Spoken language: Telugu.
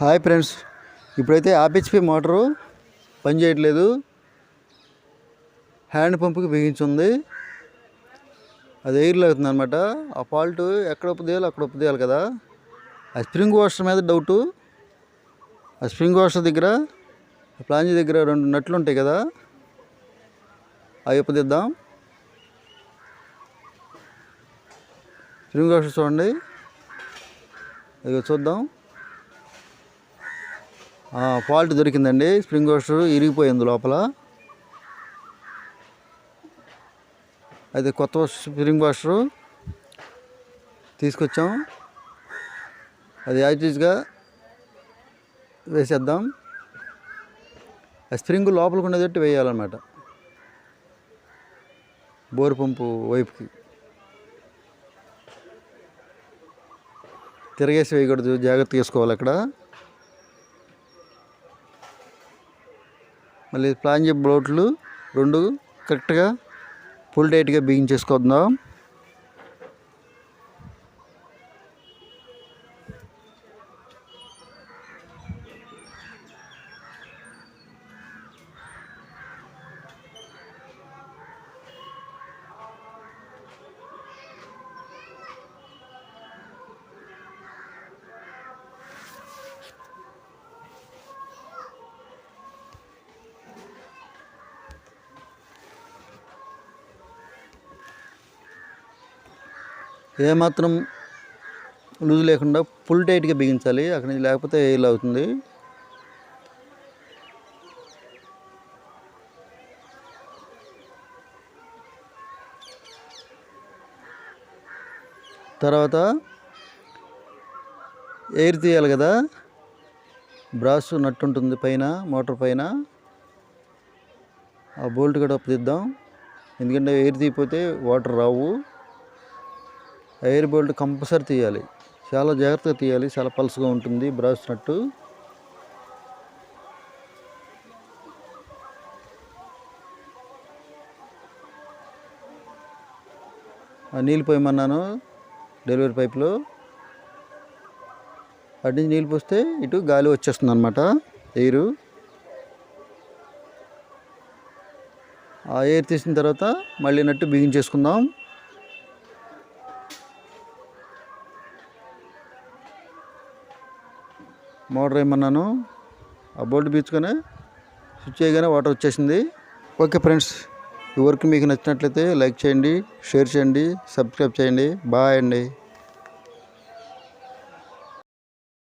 Hi friends. ఇప్పుడైతే ఆర్హెచ్పి మోటారు పని చేయట్లేదు. హ్యాండ్ పంప్కి బిగించుంది. అది ఎయిర్ అవుతుంది అనమాట ఆ ఫాల్ట్ ఎక్కడ ఉప్పదీయాలి అక్కడ ఉప్పదీయాలి కదా. ఆ స్ప్రింగ్ వాషర్ మీద డౌటు. ఆ స్ప్రింగ్ వాషర్ దగ్గర ప్లాంజీ దగ్గర రెండు నట్లు ఉంటాయి కదా. అవి ఉప్పదిద్దాం స్ప్రింగ్ వాషర్ చూడండి. ఇక చూద్దాం. ఫాల్ట్ దొరికిందండి. స్ప్రింగ్ వాషర్ ఇరిగిపోయింది లోపల. అయితే కొత్త స్ప్రింగ్ వాషరు తీసుకొచ్చాం. అది యాజిటీస్గా వేసేద్దాం. ఆ స్ప్రింగ్ లోపలికి ఉండేటట్టు వేయాలన్నమాట. బోర్ పంపు వైపుకి. తిరగేసి వేయకూడదు. జాగ్రత్త తీసుకోవాలి అక్కడ. మళ్ళీ ప్లాన్ చెప్పి బ్లోట్లు రెండు కరెక్ట్గా ఫుల్ టైట్గా బిగించేసుకుందాం. ఏమాత్రం లూజ్ లేకుండా ఫుల్ టైట్గా బిగించాలి. అక్కడ నుంచి లేకపోతే ఇలా అవుతుంది తర్వాత ఎయిర్ తీయాలి కదా. బ్రాస్ నట్టు ఉంటుంది పైన మోటార్ పైన. ఆ బోల్ట్ కూడా తీద్దాం. ఎందుకంటే ఎయిర్ తీయపోతే వాటర్ రావు. ఎయిర్ బోల్ట్ కంపల్సరీ తీయాలి. చాలా జాగ్రత్తగా తీయాలి. చాలా పల్స్గా ఉంటుంది బ్రాసినట్టు ఆ నీళ్ళు పోయమన్నాను డెలివరీ పైప్లో. అటు నుంచి నీళ్ళు పోస్తే ఇటు గాలి వచ్చేస్తుంది అనమాట ఎయిరు. ఆ ఎయిర్ తీసిన తర్వాత మళ్ళీ నట్టు బిగించేసుకుందాం. మోటార్ ఏమన్నాను ఆ బోల్ట్ బీచుకొని స్విచ్ చేయగానే వాటర్ వచ్చేసింది. ఓకే ఫ్రెండ్స్ ఈ వర్క్ మీకు నచ్చినట్లయితే లైక్ చేయండి షేర్ చేయండి సబ్స్క్రైబ్ చేయండి. బాయ్ అండి.